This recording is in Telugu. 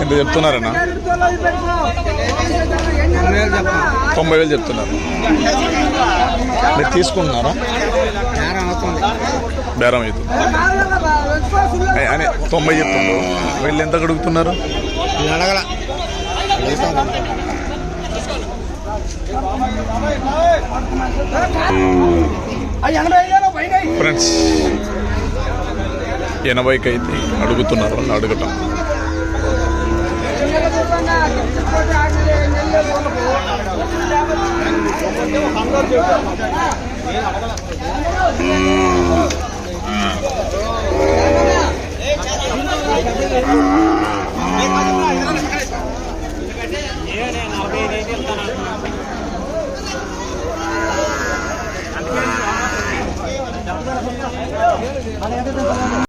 ఎంత చెప్తున్నారన్నా? తొంభై వేలు చెప్తున్నారు. మీరు తీసుకుంటున్నారా? బేరం అవుతుంది అని తొంభై చెప్తుండ్రు వీళ్ళు ఎంత అడుగుతున్నారు అడగల ఫ్రెండ్స్ ఎనభైకి అయితే అడుగుతున్నారు వాళ్ళు అడగటం Vale, ya te tengo.